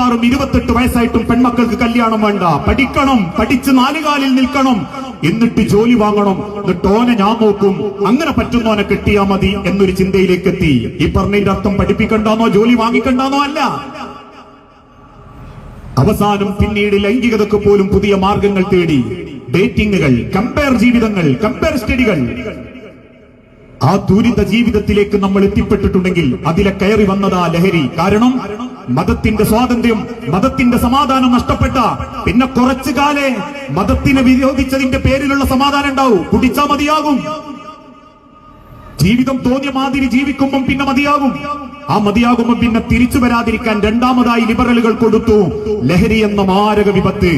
ഇരുപത്തെട്ട് വയസ്സായിട്ടും പെൺമക്കൾക്ക് കല്യാണം വേണ്ട. പഠിക്കണം പഠിച്ച് നാലുകാലിൽ നിൽക്കണം. എന്നിട്ട് ജോലി വാങ്ങണം. എന്നിട്ട് ഓനെ ഞാൻ നോക്കും. അങ്ങനെ പറ്റുന്നോനെ കിട്ടിയാ മതി എന്നൊരു ചിന്തയിലേക്ക് എത്തി ഈ പറഞ്ഞതിന്റെ അർത്ഥം പഠിപ്പിക്കണ്ടെന്നോ ജോലി വാങ്ങിക്കണ്ടോ അല്ല. അവസാനം പിന്നീട് ലൈംഗികതക്ക് പോലും പുതിയ മാർഗങ്ങൾ തേടി. ഡേറ്റിംഗുകൾ കമ്പയർ ജീവിതങ്ങൾ കമ്പയർ സ്റ്റഡികൾ. ആ ദുരിത ജീവിതത്തിലേക്ക് നമ്മൾ എത്തിപ്പെട്ടിട്ടുണ്ടെങ്കിൽ അതിലെ കയറി വന്നതാ ലഹരി. കാരണം മതത്തിന്റെ സ്വാതന്ത്ര്യം മതത്തിന്റെ സമാധാനം നഷ്ടപ്പെട്ട പിന്നെ കുറച്ചു കാലേ മതത്തിനെ വിരോധിച്ചതിന്റെ പേരിലുള്ള സമാധാനം ഉണ്ടാവും. കുടിച്ചാ മതിയാകും. ജീവിതം തോന്നിയ മാതിരി ജീവിക്കുമ്പം പിന്നെ മതിയാകും. ആ മതിയാകുമ്പോൾ പിന്നെ തിരിച്ചു വരാതിരിക്കാൻ രണ്ടാമതായി ലിബറലുകൾ കൊടുത്തു. ലഹരി എന്ന മാരക വിപത്ത്.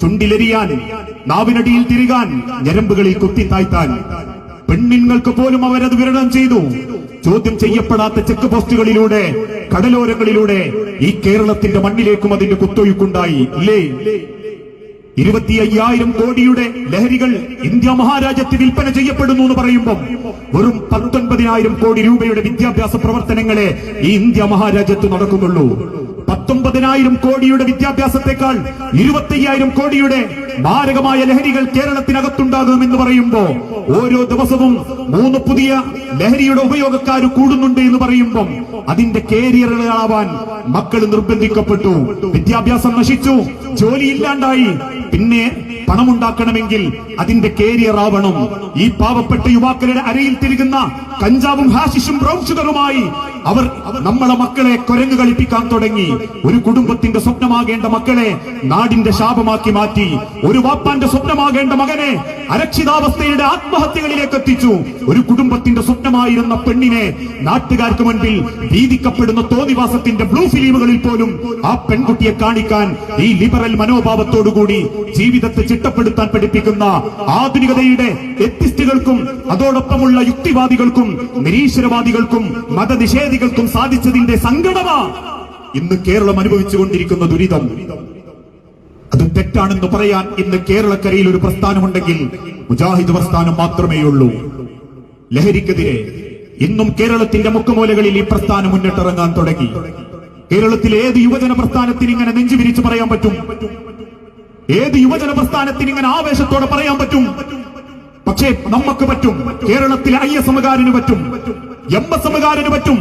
ചുണ്ടിലെരിയാൻ നാവിനടിയിൽ തിരികാൻ ഞരമ്പുകളിൽ കുത്തി താഴ്ത്താൻ പെണ്ണിങ്ങൾക്ക് പോലും അവരത് വിരണം ചെയ്തു. ചോദ്യം ചെയ്യപ്പെടാത്ത ചെക്ക് പോസ്റ്റുകളിലൂടെ കടലോരങ്ങളിലൂടെ ഈ കേരളത്തിന്റെ മണ്ണിലേക്കും അതിന്റെ കുത്തൊഴുക്കുണ്ടായി. ഇല്ലേ? ഇരുപത്തി അയ്യായിരം കോടിയുടെ ലഹരികൾ ഇന്ത്യ മഹാരാജ്യത്ത് വിൽപ്പന ചെയ്യപ്പെടുന്നു എന്ന് പറയുമ്പോൾ വെറും പത്തൊൻപതിനായിരം കോടി രൂപയുടെ വിദ്യാഭ്യാസ പ്രവർത്തനങ്ങളെ ഈ ഇന്ത്യ മഹാരാജ്യത്ത് നടക്കുന്നുള്ളൂ. പത്തൊമ്പതിനായിരം കോടിയുടെ വിദ്യാഭ്യാസത്തെക്കാൾ ഇരുപത്തയ്യായിരം കോടിയുടെ മാരകമായ ലഹരികൾ കേരളത്തിനകത്തുണ്ടാകും എന്ന് പറയുമ്പോ ഓരോ ദിവസവും മൂന്ന് പുതിയ ലഹരിയുടെ ഉപയോഗക്കാർ കൂടുന്നുണ്ട് എന്ന് പറയുമ്പോൾ അതിന്റെ കേരിയറുകളാവാൻ മക്കൾ നിർബന്ധിക്കപ്പെട്ടു. വിദ്യാഭ്യാസം നശിച്ചു. ജോലിയില്ലാണ്ടായി പിന്നെ പണമുണ്ടാക്കണമെങ്കിൽ അതിന്റെ കേരിയർ ആവണം ഈ പാവപ്പെട്ട യുവാക്കളുടെ അരയിൽ തിരികുന്ന കഞ്ചാവും ഹാഷിഷും ബ്രൗൺ അവർ നമ്മളെ മക്കളെ കുരങ്ങ് കളിപ്പിക്കാൻ തുടങ്ങി. ഒരു കുടുംബത്തിന്റെ സ്വപ്നമാകേണ്ട മക്കളെ നാടിന്റെ ശാപമാക്കി മാറ്റി. ഒരു വാപ്പാന്റെ സ്വപ്നമാകേണ്ട മകനെ അരക്ഷിതാവസ്ഥയുടെ ആത്മഹത്യകളിലേക്ക് എത്തിച്ചു. ഒരു കുടുംബത്തിന്റെ സ്വപ്നമായിരുന്ന പെണ്ണിനെ നാട്ടുകാർക്ക് മുൻപിൽ വീതിക്കപ്പെടുന്ന തോന്നിവാസത്തിന്റെ ബ്ലൂ ഫിലിമുകളിൽ പോലും ആ പെൺകുട്ടിയെ കാണിക്കാൻ ഈ ലിബറൽ മനോഭാവത്തോടുകൂടി ജീവിതത്തെ ചിട്ടപ്പെടുത്താൻ പഠിപ്പിക്കുന്ന ആധുനികതയുടെ എത്തിസ്റ്റുകൾക്കും അതോടൊപ്പമുള്ള യുക്തിവാദികൾക്കും നിരീശ്വരവാദികൾക്കും മതനിഷേധികൾക്കും സാധിച്ചതിന്റെ സങ്കടമാ ഇന്ന് കേരളം അനുഭവിച്ചുകൊണ്ടിരിക്കുന്ന ദുരിതം. അത് തെറ്റാണെന്ന് പറയാൻ ഇന്ന് കേരളക്കരയിൽ ഒരു പ്രസ്ഥാനമുണ്ടെങ്കിൽ മുജാഹിദ് പ്രസ്ഥാനം മാത്രമേ ഉള്ളൂ ലഹരിക്കെതിരെ ഇന്നും കേരളത്തിന്റെ മുക്കുമൂലകളിൽ ഈ പ്രസ്ഥാനം മുന്നിട്ടിറങ്ങാൻ തുടങ്ങി. കേരളത്തിലെ ഏത് യുവജന പ്രസ്ഥാനത്തിന് ഇങ്ങനെ നെഞ്ചു വിരിച്ചു പറയാൻ പറ്റും? ഏത് യുവജന പ്രസ്ഥാനത്തിന് ഇങ്ങനെ ആവേശത്തോടെ പറയാൻ പറ്റും? പക്ഷേ നമുക്ക് പറ്റും. കേരളത്തിലെ ഐ എസ് എമ്മുകാരന് പറ്റും. എം എസ് എമ്മുകാരന് പറ്റും.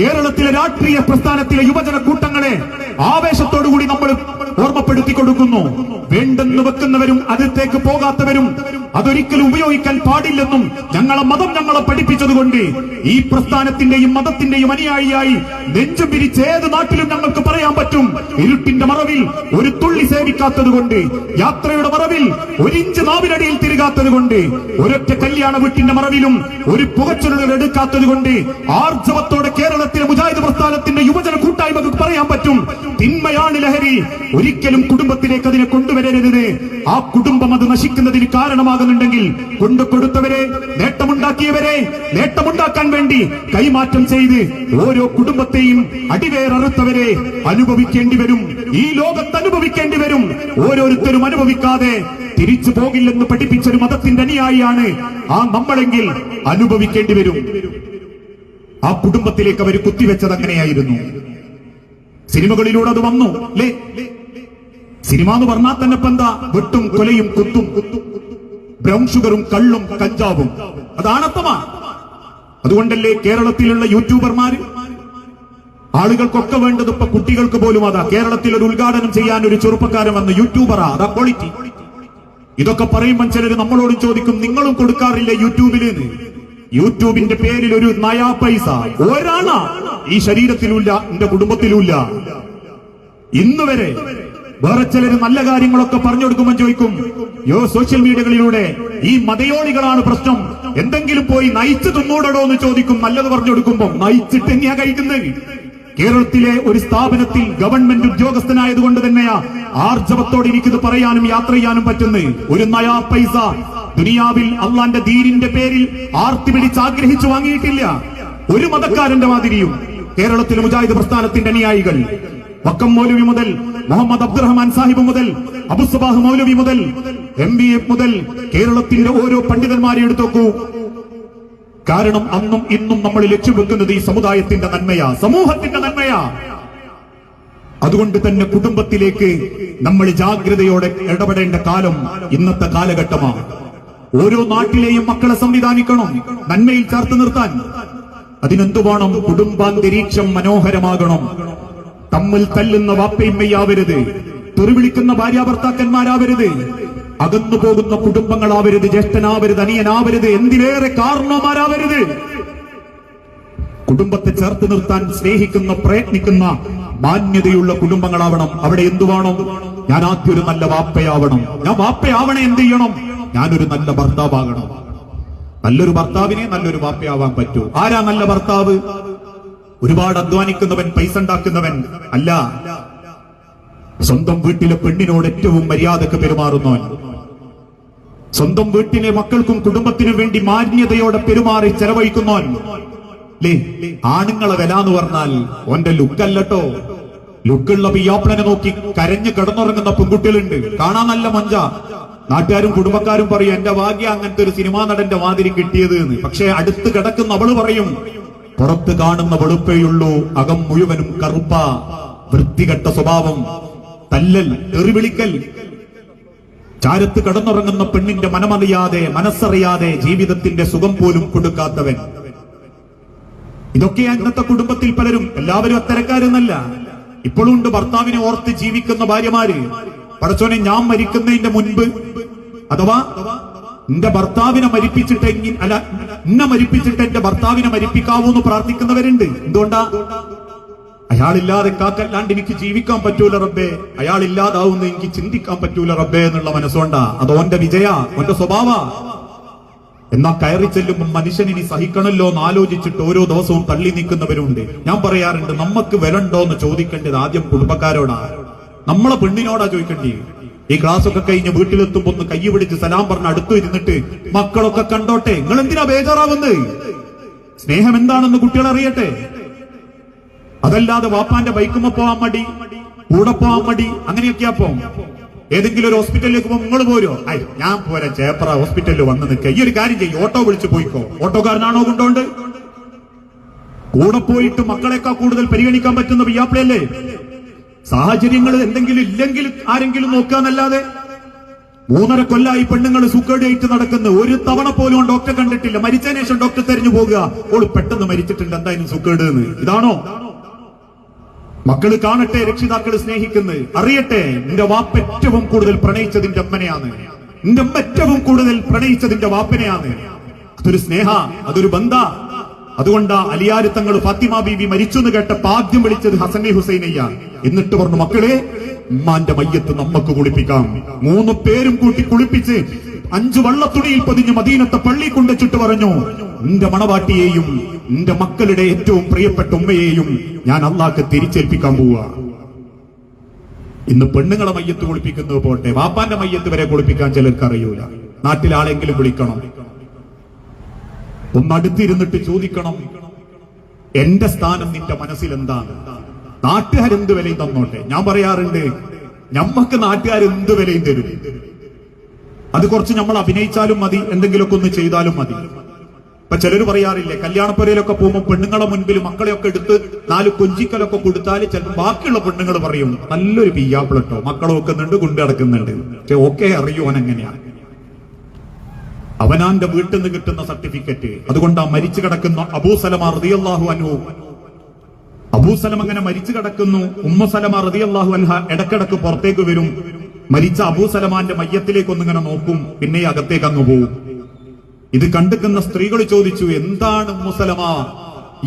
കേരളത്തിലെ രാഷ്ട്രീയ പ്രസ്ഥാനത്തിലെ യുവജന കൂട്ടങ്ങളെ ആവേശത്തോടുകൂടി നമ്മൾ ഓർമ്മപ്പെടുത്തി കൊടുക്കുന്നു വേണ്ടെന്ന് വെക്കുന്നവരും അതിലേക്ക് പോകാത്തവരും അതൊരിക്കലും ഉപയോഗിക്കാൻ പാടില്ലെന്നും ഞങ്ങളെ മതം ഞങ്ങളെ പഠിപ്പിച്ചതുകൊണ്ട് ഈ പ്രസ്ഥാനത്തിന്റെയും മതത്തിന്റെയും അനുയായിയായി നെഞ്ചു പിരിച്ച് ഏത് നാട്ടിലും ഞങ്ങൾക്ക് പറയാൻ പറ്റും. ഇരുട്ടിന്റെ മറവിൽ ഒരു തുള്ളി സേവിക്കാത്തത് കൊണ്ട് യാത്രയുടെ മറവിൽ ഒരിഞ്ച് നാവിനടിയിൽ തിരുകാത്തത് കൊണ്ട് ഒരൊറ്റ കല്യാണ വീട്ടിന്റെ മറവിലും ഒരു പുകച്ചുരുളുകൾ എടുക്കാത്തത് കൊണ്ട് ആർജവത്തോടെ കേരളത്തിലെ മുജാഹിദ് പ്രസ്ഥാനത്തിന്റെ യുവജന കൂട്ടായ്മക്ക് പറയാൻ പറ്റും. തിന്മയാണ് ലഹരി. ഒരിക്കലും കുടുംബത്തിലേക്ക് അതിനെ കൊണ്ടുവരരുത്. ആ കുടുംബം അത് നശിക്കുന്നതിന് കാരണമാകുന്നുണ്ടെങ്കിൽ കൊണ്ടു കൊടുത്തവരെ നേട്ടമുണ്ടാക്കിയവരെ നേട്ടമുണ്ടാക്കാൻ വേണ്ടി കൈമാറ്റം ചെയ്ത് ഓരോ കുടുംബത്തെയും അടിവേററുത്തവരെ അനുഭവിക്കേണ്ടി വരും. ഈ ലോകത്ത് അനുഭവിക്കേണ്ടി വരും. ഓരോരുത്തരും അനുഭവിക്കാതെ തിരിച്ചു പോകില്ലെന്ന് പഠിപ്പിച്ചൊരു മതത്തിന്റെ അനുയായിയാണ് ആ നമ്മളെങ്കിൽ അനുഭവിക്കേണ്ടി വരും. ആ കുടുംബത്തിലേക്ക് അവർ കുത്തിവെച്ചത് അങ്ങനെയായിരുന്നു. സിനിമകളിലൂടെ അത് വന്നു അല്ലേ? സിനിമ എന്ന് പറഞ്ഞാൽ തന്നെ ഇപ്പൊ വെട്ടും കൊലയും കുത്തും കുത്തും. ബ്രൗൺ ഷുഗറും കള്ളും കഞ്ചാവും. അതാണ് അത്തമാ അതുകൊണ്ടല്ലേ കേരളത്തിലുള്ള യൂട്യൂബർമാര് ആളുകൾക്കൊക്കെ വേണ്ടത് ഇപ്പൊ കുട്ടികൾക്ക് പോലും അതാ. കേരളത്തിൽ ഒരു ഉദ്ഘാടനം ചെയ്യാൻ ഒരു ചെറുപ്പക്കാരൻ വന്ന് യൂട്യൂബറാ. അതാ ക്വാളിറ്റി ഇതൊക്കെ പറയുമ്പോൾ ചിലർ നമ്മളോട് ചോദിക്കും നിങ്ങളും കൊടുക്കാറില്ല യൂട്യൂബിൽ യൂട്യൂബിന്റെ പേരിൽ ഒരു നയാ പൈസ. ഒരാളാ. ഈ ശരീരത്തിലുമില്ല എന്റെ കുടുംബത്തിലുമില്ല. ഇന്ന് വരെ വേറെ ചിലര് നല്ല കാര്യങ്ങളൊക്കെ പറഞ്ഞു കൊടുക്കുമ്പോൾ ചോദിക്കും യോ സോഷ്യൽ മീഡിയകളിലൂടെ ഈ മതയോളികളാണ് പ്രശ്നം. എന്തെങ്കിലും പോയി നയിച്ചു തിന്നൂടടോ എന്ന് ചോദിക്കും നല്ലത് പറഞ്ഞു കൊടുക്കുമ്പോൾ നയിച്ചിട്ട് തന്നെയാ കഴിക്കുന്നത്? കേരളത്തിലെ ഒരു സ്ഥാപനത്തിൽ ഗവൺമെന്റ് ഉദ്യോഗസ്ഥനായതുകൊണ്ട് തന്നെയാ ആർജവത്തോടെ എനിക്കിത് പറയാനും യാത്ര ചെയ്യാനും പറ്റുന്നത്. ഒരു നയാ പൈസ. ദുനിയാവിൽ അള്ളാന്റെ ദീനിന്റെ പേരിൽ ആർത്തി പിടിച്ച് ആഗ്രഹിച്ചു വാങ്ങിയിട്ടില്ല. ഒരു മതക്കാരന്റെ മാതിരിയും കേരളത്തിലെ മുജാഹിദ് പ്രസ്ഥാനത്തിന്റെ അനുയായികൾ വക്കം മൗലവി മുതൽ മുഹമ്മദ് അബ്ദുറഹ്മാൻ സാഹിബ് മുതൽ അബുസബാഹ് മൗലവി മുതൽ എം ബി എ മുതൽ കേരളത്തിന്റെ ഓരോ പണ്ഡിതന്മാരെ എടുത്തോക്കൂ. കാരണം അന്നും ഇന്നും നമ്മൾ ലക്ഷ്യം വെക്കുന്നത് ഈ സമുദായത്തിന്റെ നന്മയാ സമൂഹത്തിന്റെ നന്മയാ. അതുകൊണ്ട് തന്നെ കുടുംബത്തിലേക്ക് നമ്മൾ ജാഗ്രതയോടെ ഇടപെടേണ്ട കാലം ഇന്നത്തെ കാലഘട്ടമാണ്. ഓരോ നാട്ടിലെയും മക്കളെ സംവിധാനിക്കണം നന്മയിൽ ചേർത്ത് നിർത്താൻ. അതിനെന്തു വേണം കുടുംബാന്തരീക്ഷം മനോഹരമാകണം. തമ്മിൽ തല്ലുന്ന വാപ്പയമ്മയാവരുത്. തെറിവിളിക്കുന്ന ഭാര്യാഭർത്താക്കന്മാരാവരുത്. അകന്നു പോകുന്ന കുടുംബങ്ങളാവരുത്. ജ്യേഷ്ഠനാവരുത് അനിയനാവരുത്. എന്തിനേറെ കാരണവന്മാരാവരുത്? കുടുംബത്തെ ചേർത്ത് നിർത്താൻ സ്നേഹിക്കുന്ന പ്രയത്നിക്കുന്ന മാന്യതയുള്ള കുടുംബങ്ങളാവണം. അവിടെ എന്തു വേണം ഞാൻ ആദ്യം ഒരു നല്ല വാപ്പയാവണം. ഞാൻ വാപ്പയാവണേ എന്ത് ചെയ്യണം ഞാനൊരു നല്ല ഭർത്താവാകണം. നല്ലൊരു ഭർത്താവിനെ നല്ലൊരു വാപ്പയാവാൻ പറ്റൂ. ആരാ നല്ല ഭർത്താവ്? ഒരുപാട് അധ്വാനിക്കുന്നവൻ പൈസ ഉണ്ടാക്കുന്നവൻ അല്ല. സ്വന്തം വീട്ടിലെ പെണ്ണിനോട് ഏറ്റവും മര്യാദയ്ക്ക് പെരുമാറുന്നവൻ. സ്വന്തം വീട്ടിലെ മക്കൾക്കും കുടുംബത്തിനും വേണ്ടി മാന്യതയോടെ പെരുമാറി ചെലവഴിക്കുന്നവൻ. ആണുങ്ങളെ വില എന്ന് പറഞ്ഞാൽ ഓന്റെ ലുക്കല്ലട്ടോ ലുക്കുള്ള പിയാപ്പിളനെ നോക്കി കരഞ്ഞു കിടന്നുറങ്ങുന്ന പെൺകുട്ടികളുണ്ട്. കാണാൻ നല്ല മഞ്ച. നാട്ടുകാരും കുടുംബക്കാരും പറയും എന്റെ ഭാഗ്യ അങ്ങനത്തെ ഒരു സിനിമാ നടന്റെ മാതിരി കിട്ടിയത് എന്ന് പക്ഷെ അടുത്ത് കിടക്കുന്ന അവൾ പറയും പുറത്ത് കാണുന്ന വെളുപ്പേയുള്ളൂ അകം മുഴുവനും കറുപ്പ. വൃത്തികെട്ട സ്വഭാവം. തല്ലൽ എറിവിളിക്കൽ. ചാരത്ത് കടന്നുറങ്ങുന്ന പെണ്ണിന്റെ മനമറിയാതെ മനസ്സറിയാതെ ജീവിതത്തിന്റെ സുഖം പോലും കൊടുക്കാത്തവൻ. ഇതൊക്കെ അന്നത്തെ കുടുംബത്തിൽ പലരും. എല്ലാവരും അത്തരക്കാരെന്നല്ല. ഇപ്പോഴും ഉണ്ട് ഭർത്താവിനെ ഓർത്ത് ജീവിക്കുന്ന ഭാര്യമാര്. പടച്ചോനെ ഞാൻ മരിക്കുന്നതിന്റെ മുൻപ് അഥവാ എന്റെ ഭർത്താവിനെ മരിപ്പിച്ചിട്ടെങ്കിൽ അല്ല എന്നെ മരിപ്പിച്ചിട്ട് എന്റെ ഭർത്താവിനെ മരിപ്പിക്കാവൂ എന്ന് പ്രാർത്ഥിക്കുന്നവരുണ്ട്. എന്തുകൊണ്ടാ? അയാളില്ലാതെ കാക്കല്ലാണ്ട് എനിക്ക് ജീവിക്കാൻ പറ്റൂല റബ്ബേ. അയാൾ ഇല്ലാതാവുന്ന എനിക്ക് ചിന്തിക്കാൻ പറ്റൂല റബ്ബേ എന്നുള്ള മനസ്സുകൊണ്ടാ. അത് ഓന്റെ വിജയ ഓന്റെ സ്വഭാവ. എന്നാ കയറി ചെല്ലുമ്പോൾ മനുഷ്യൻ ഇനി സഹിക്കണല്ലോ എന്ന് ആലോചിച്ചിട്ട് ഓരോ ദിവസവും തള്ളി നിൽക്കുന്നവരുണ്ട് ഞാൻ പറയാറുണ്ട് നമുക്ക് വിലണ്ടോ എന്ന് ചോദിക്കേണ്ടത് ആദ്യം കുടുംബക്കാരോടാ. നമ്മളെ പെണ്ണിനോടാ ചോദിക്കേണ്ടി ഈ ക്ലാസ് ഒക്കെ കഴിഞ്ഞ് വീട്ടിലെത്തുമ്പോ ഒന്ന് കൈ പിടിച്ച് സലാം പറഞ്ഞ് അടുത്തു ഇരുന്നിട്ട് മക്കളൊക്കെ കണ്ടോട്ടെ? നിങ്ങൾ എന്തിനാ ബേജാറാവുന്നത് സ്നേഹം എന്താണെന്ന് കുട്ടികൾ അറിയട്ടെ? അതല്ലാതെ വാപ്പാന്റെ ബൈക്കുമ്പോ പോവാൻ മടി കൂടെ പോവാൻ മടി അങ്ങനെയൊക്കെയാ പോവും ഏതെങ്കിലും ഒരു ഹോസ്പിറ്റലിലേക്ക് പോകുമ്പോൾ നിങ്ങൾ പോരോ? ഐ ഞാൻ പോരാ ചേപ്പറ ഹോസ്പിറ്റലിൽ വന്ന് നിൽക്കുക ഈ ഒരു കാര്യം ചെയ്യും ഓട്ടോ വിളിച്ച് പോയിക്കോ. ഓട്ടോക്കാരനാണോ കൊണ്ടോണ്ട്? കൂടെ പോയിട്ട് മക്കളെക്കാൾ കൂടുതൽ പരിഗണിക്കാൻ പറ്റുന്ന പിയാപ്പിളയല്ലേ സാഹചര്യങ്ങൾ എന്തെങ്കിലും ഇല്ലെങ്കിൽ ആരെങ്കിലും നോക്കാന്നല്ലാതെ മൂന്നര കൊല്ലായി പെണ്ണുങ്ങൾ സുഖേടിയായിട്ട് നടക്കുന്ന ഒരു തവണ പോലും ഡോക്ടർ കണ്ടിട്ടില്ല. മരിച്ചതിന് ശേഷം ഡോക്ടർ തെരഞ്ഞു പോകുക ഓൾ പെട്ടെന്ന് മരിച്ചിട്ടുണ്ട്. എന്തായാലും സുഖേട് എന്ന് ഇതാണോ? മക്കൾ കാണട്ടെ രക്ഷിതാക്കൾ സ്നേഹിക്കുന്നത്. അറിയട്ടെ നിന്റെ വാപ്പ ഏറ്റവും കൂടുതൽ പ്രണയിച്ചതിന്റെ അമ്മനെയാണ്. നിന്റെ ഏറ്റവും കൂടുതൽ പ്രണയിച്ചതിന്റെ വാപ്പനെയാണ്. അതൊരു സ്നേഹ അതൊരു ബന്ധ. അതുകൊണ്ടാ അലിയാരി തങ്ങൾ ഫാത്തിമ ബീവി മരിച്ചു എന്ന് കേട്ടപ്പോ ആദ്യം വിളിച്ചത് ഹസനി ഹുസൈനയ്യ. എന്നിട്ട് പറഞ്ഞു മക്കളെ ഉമ്മാന്റെ മയ്യത്ത് നമ്മക്ക് കുളിപ്പിക്കാം. മൂന്ന് പേരും കൂട്ടി കുളിപ്പിച്ച് അഞ്ചു വള്ളത്തുണിയിൽ പതിഞ്ഞ് മദീനത്തെ പള്ളി കൊണ്ടുവച്ചിട്ട് പറഞ്ഞു നിന്റെ മണവാട്ടിയെയും നിന്റെ മക്കളുടെ ഏറ്റവും പ്രിയപ്പെട്ട ഉമ്മയെയും ഞാൻ അള്ളാക്ക് തിരിച്ചേൽപ്പിക്കാൻ പോവുക ഇന്ന് പെണ്ണുങ്ങളെ മയ്യത്ത് കുളിപ്പിക്കുന്നത് പോട്ടെ വാപ്പാന്റെ മയ്യത്ത് വരെ കുളിപ്പിക്കാൻ ചിലർക്ക് അറിയൂല. നാട്ടിലാളെങ്കിലും വിളിക്കണം. ഒന്ന് അടുത്തിരുന്നിട്ട് ചോദിക്കണം എന്റെ സ്ഥാനം നിന്റെ മനസ്സിൽ എന്താണ് നാട്ടുകാരെന്ത് വിലയും തന്നോട്ടെ? ഞാൻ പറയാറുണ്ട് ഞമ്മക്ക് നാട്ടുകാർ എന്ത് വിലയും തരും? അത് കുറച്ച് നമ്മൾ അഭിനയിച്ചാലും മതി എന്തെങ്കിലുമൊക്കെ ഒന്ന് ചെയ്താലും മതി. ഇപ്പൊ ചിലർ പറയാറില്ലേ കല്യാണപ്പുരയിലൊക്കെ പോകുമ്പോൾ പെണ്ണുങ്ങളെ മുൻപിൽ മക്കളെയൊക്കെ എടുത്ത് നാല് കൊഞ്ചിക്കലൊക്കെ കൊടുത്താൽ ചിലപ്പോൾ ബാക്കിയുള്ള പെണ്ണുങ്ങൾ പറയും. നല്ലൊരു പിയ്യാപ്പിളട്ടോ മക്കളൊക്കെ വെക്കുന്നുണ്ട് കൊണ്ടു നടക്കുന്നുണ്ട്. പക്ഷെ ഓക്കെ അറിയുവാൻ എങ്ങനെയാണ് അവനാന്റെ വീട്ടിൽ നിന്ന് കിട്ടുന്ന സർട്ടിഫിക്കറ്റ്. അതുകൊണ്ട് ആ മരിച്ചു കിടക്കുന്ന അബൂസലമ റളിയല്ലാഹു അനു അബൂസലം അങ്ങനെ മരിച്ചു കിടക്കുന്നു. ഉമ്മസലമ റളിയല്ലാഹു അൻഹ ഇടക്കിടക്ക് പുറത്തേക്ക് വരും. മരിച്ച അബൂസലമാന്റെ മയ്യത്തിലേക്ക് ഒന്നിങ്ങനെ നോക്കും. പിന്നെ അകത്തേക്ക് അങ്ങ് പോവും. ഇത് കണ്ടുക്കുന്ന സ്ത്രീകൾ ചോദിച്ചു എന്താണ് ഉമ്മുസലമ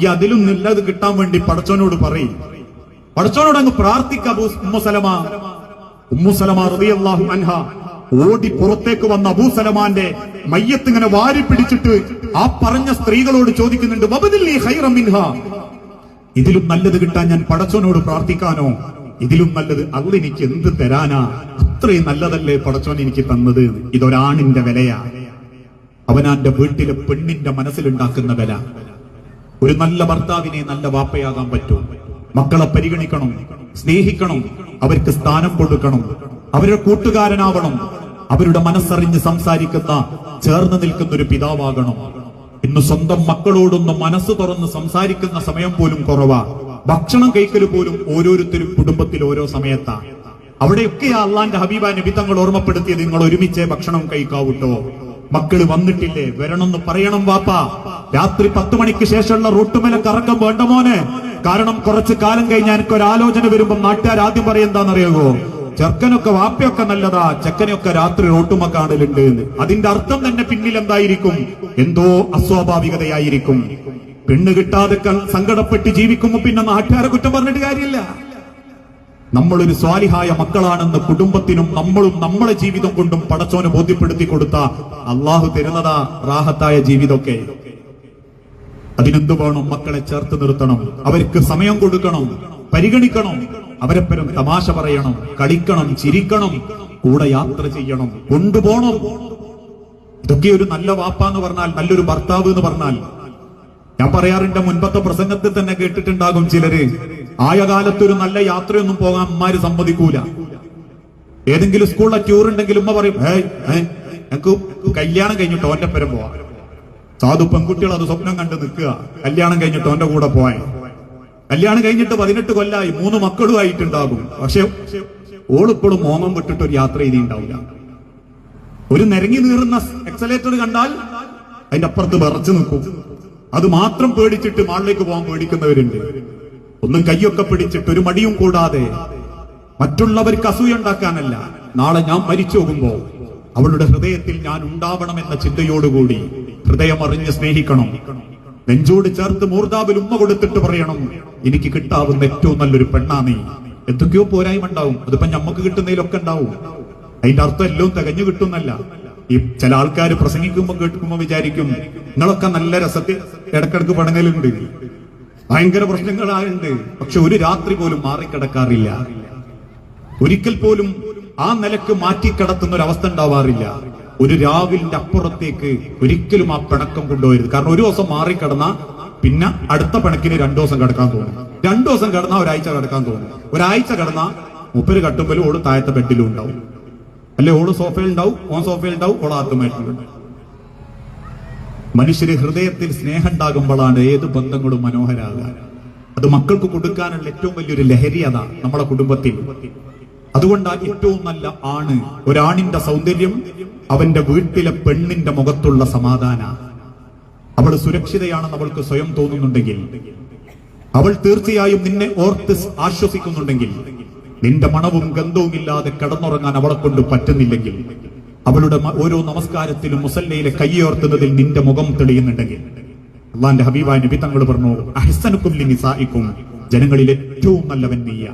ഈ അതിലും നല്ലത് കിട്ടാൻ വേണ്ടി പടച്ചോനോട് പറയും. പടച്ചോനോട് അങ്ങ് പ്രാർത്ഥിക്ക അബൂ ഉമ്മുസലമ ഉമ്മുസലമ റളിയല്ലാഹു അൻഹ ഓടി പുറത്തേക്ക് വന്ന അബൂസലമാന്റെ മയ്യത്ത് ഇങ്ങനെ വാരി പിടിച്ചിട്ട് ആ പറഞ്ഞ സ്ത്രീകളോട് ചോദിക്കുന്നുണ്ട് ഇതിലും നല്ലത് കിട്ടാൻ ഞാൻ പടച്ചോനോട് പ്രാർത്ഥിക്കാനോ? ഇതിലും നല്ലത് അത് എനിക്ക് എന്ത് തരാനാ? അത്രയും നല്ലതല്ലേ പടച്ചോൻ എനിക്ക് തന്നത്? ഇതൊരാണിന്റെ വിലയാ. അവനാന്റെ വീട്ടിലെ പെണ്ണിന്റെ മനസ്സിലുണ്ടാക്കുന്ന വില. ഒരു നല്ല ഭർത്താവിനെ നല്ല വാപ്പയാകാൻ പറ്റും. മക്കളെ പരിഗണിക്കണം സ്നേഹിക്കണം അവർക്ക് സ്ഥാനം കൊടുക്കണം അവരുടെ കൂട്ടുകാരനാവണം. അവരുടെ മനസ്സറിഞ്ഞ് സംസാരിക്കുന്ന ചേർന്ന് നിൽക്കുന്ന ഒരു പിതാവാകണം. ഇന്ന് സ്വന്തം മക്കളോടൊന്ന് മനസ്സ് തുറന്ന് സംസാരിക്കുന്ന സമയം പോലും കുറവാ. ഭക്ഷണം കഴിക്കൽ പോലും ഓരോരുത്തരും കുടുംബത്തിൽ ഓരോ സമയത്താ. അവിടെയൊക്കെ അള്ളാന്റെ ഹബീബ നബി തങ്ങൾ ഓർമ്മപ്പെടുത്തിയത് നിങ്ങൾ ഒരുമിച്ചേ ഭക്ഷണം കഴിക്കാവൂട്ടോ മക്കൾ വന്നിട്ടില്ലേ? വരണമെന്ന് പറയണം വാപ്പാ. രാത്രി പത്ത് മണിക്ക് ശേഷമുള്ള റൂട്ടുമേല കറക്കം വേണ്ട മോനെ. കാരണം കുറച്ച് കാലം കഴിഞ്ഞ് എനിക്കൊരാലോചന വരുമ്പോ നാട്ടുകാർ ആദ്യം പറയുന്നതാണെന്നറിയാമോ ചെറുക്കനൊക്കെ വാപ്പയൊക്കെ നല്ലതാ ചെക്കനെയൊക്കെ രാത്രി റോട്ടുമ കാണലുണ്ട് എന്ന്. അതിന്റെ അർത്ഥം തന്നെ പിന്നിൽ എന്തായിരിക്കും എന്തോ അസ്വാഭാവികതയായിരിക്കും. പെണ്ണ് കിട്ടാതെ സങ്കടപ്പെട്ട് ജീവിക്കുമ്പോ പിന്നെ നാട്ടുകാരെ കുറ്റം പറഞ്ഞിട്ട് കാര്യമില്ല. നമ്മളൊരു സ്വാലിഹായ മക്കളാണെന്ന് കുടുംബത്തിനും നമ്മളും നമ്മളെ ജീവിതം കൊണ്ടും പടച്ചോന് ബോധ്യപ്പെടുത്തി കൊടുത്ത അള്ളാഹു തരുന്നതാ റാഹത്തായ ജീവിതമൊക്കെ. അതിനെന്ത് വേണം? മക്കളെ ചേർത്ത് നിർത്തണം. അവർക്ക് സമയം കൊടുക്കണം. പരിഗണിക്കണം. അവരെപ്പരം തമാശ പറയണം കളിക്കണം ചിരിക്കണം കൂടെ യാത്ര ചെയ്യണം കൊണ്ടുപോകണം. ഇതൊക്കെ ഒരു നല്ല വാപ്പ എന്ന് പറഞ്ഞാൽ നല്ലൊരു ഭർത്താവ് എന്ന് പറഞ്ഞാൽ. ഞാൻ പറയാറുണ്ട് മുൻപത്തെ പ്രസംഗത്തിൽ തന്നെ കേട്ടിട്ടുണ്ടാകും ചിലര് ആയ കാലത്ത് ഒരു നല്ല യാത്രയൊന്നും പോകാൻ അമ്മമാര് സമ്മതിക്കൂല. ഏതെങ്കിലും സ്കൂളിലെ ടൂർ ഉണ്ടെങ്കിൽ ഉമ്മ പറയും ഏയ് ഞങ്ങൾക്ക് കല്യാണം കഴിഞ്ഞിട്ട് ഓന്റെ പരം പോവാം. സാധു പെൺകുട്ടികൾ അത് സ്വപ്നം കണ്ട് നിൽക്കുക കല്യാണം കഴിഞ്ഞിട്ട് ഓന്റെ കൂടെ പോവാൻ. കല്യാണം കഴിഞ്ഞിട്ട് പതിനെട്ട് കൊല്ലായി മൂന്ന് മക്കളും ആയിട്ടുണ്ടാകും പക്ഷെ ഓളിപ്പോഴും മോങ്ങം വിട്ടിട്ട് ഒരു യാത്ര ചെയ്തിണ്ടാവില്ല ഒരു നിരങ്ങി നീറുന്ന എക്സലേറ്റർ കണ്ടാൽ അതിന്റെ അപ്പുറത്ത് വിറച്ചു നിൽക്കും. അത് മാത്രം പേടിച്ചിട്ട് മാളിലേക്ക് പോകാൻ പേടിക്കുന്നവരുണ്ട്. ഒന്നും കൈയൊക്കെ പിടിച്ചിട്ട് ഒരു മടിയും കൂടാതെ മറ്റുള്ളവർക്ക് അസൂയ ഉണ്ടാക്കാനല്ല. നാളെ ഞാൻ മരിച്ചു പോകുമ്പോ അവളുടെ ഹൃദയത്തിൽ ഞാൻ ഉണ്ടാവണം എന്ന ചിന്തയോടുകൂടി ഹൃദയം അറിഞ്ഞ് സ്നേഹിക്കണം. നെഞ്ചോട് ചേർത്ത് മൂർദാബിൽ ഉമ്മ കൊടുത്തിട്ട് പറയണം എനിക്ക് കിട്ടാവുന്ന ഏറ്റവും നല്ലൊരു പെണ്ണാ എന്തൊക്കെയോ പോരായ്മ ഉണ്ടാവും അതിപ്പോ ഞമ്മക്ക് കിട്ടുന്നതിലൊക്കെ ഉണ്ടാവും. അതിന്റെ അർത്ഥം എല്ലാം തികഞ്ഞു കിട്ടുന്നല്ല ഈ ചില ആൾക്കാർ പ്രസംഗിക്കുമ്പോ കേൾക്കുമ്പോ വിചാരിക്കും നിങ്ങളൊക്കെ നല്ല രസത്തിൽ ഇടക്കിടക്ക് പടങ്ങലുണ്ട്. ഭയങ്കര പ്രശ്നങ്ങളായുണ്ട്. പക്ഷെ ഒരു രാത്രി പോലും മാറിക്കിടക്കാറില്ല. ഒരിക്കൽ പോലും ആ നിലയ്ക്ക് മാറ്റിക്കിടത്തുന്ന ഒരു അവസ്ഥ ഉണ്ടാവാറില്ല. ഒരു രാവിലിന്റെ അപ്പുറത്തേക്ക് ഒരിക്കലും ആ പിണക്കം കൊണ്ടുപോകരുത്. കാരണം ഒരു ദിവസം മാറിക്കിടന്ന പിന്നെ അടുത്ത പിണക്കിന് രണ്ടു ദിവസം കിടക്കാൻ തോന്നും. രണ്ടു ദിവസം കിടന്ന ഒരാഴ്ച കിടക്കാൻ തോന്നും. ഒരാഴ്ച കിടന്ന മുപ്പര് കട്ടുമ്പോലും ഓട് താഴത്തെ ബെഡിലും ഉണ്ടാവും. അല്ലെ ഓട് സോഫയിൽ ഉണ്ടാവും ഓൺ സോഫയിൽ ഉണ്ടാവും ഓൾ ആത്തുമായിട്ടുണ്ടാവും മനുഷ്യര് ഹൃദയത്തിൽ സ്നേഹം ഉണ്ടാകുമ്പോഴാണ് ഏത് ബന്ധങ്ങളും മനോഹരാകുക. അത് മക്കൾക്ക് കൊടുക്കാനുള്ള ഏറ്റവും വലിയൊരു ലഹരി അതാ നമ്മുടെ കുടുംബത്തിൽ. അതുകൊണ്ടാണ് ഏറ്റവും നല്ല ആണ് ഒരാണിന്റെ സൗന്ദര്യം അവന്റെ വീട്ടിലെ പെണ്ണിന്റെ മുഖത്തുള്ള സമാധാന. അവൾ സുരക്ഷിതയാണെന്ന് അവൾക്ക് സ്വയം തോന്നുന്നുണ്ടെങ്കിൽ അവൾ തീർച്ചയായും നിന്നെ ഓർത്ത് ആശ്വസിക്കുന്നുണ്ടെങ്കിൽ നിന്റെ മണവും ഗന്ധവും ഇല്ലാതെ കടന്നുറങ്ങാൻ അവളെ കൊണ്ട് പറ്റുന്നില്ലെങ്കിൽ അവളുടെ ഓരോ നമസ്കാരത്തിലും മുസല്ലയിലെ കൈയോർത്തുന്നതിൽ നിന്റെ മുഖം തെളിയുന്നുണ്ടെങ്കിൽ. അള്ളാന്റെ ഹബീബായ നബി തങ്ങൾ പറഞ്ഞു അഹ്സനുക്കും ജനങ്ങളിൽ ഏറ്റവും നല്ലവൻ നീയ.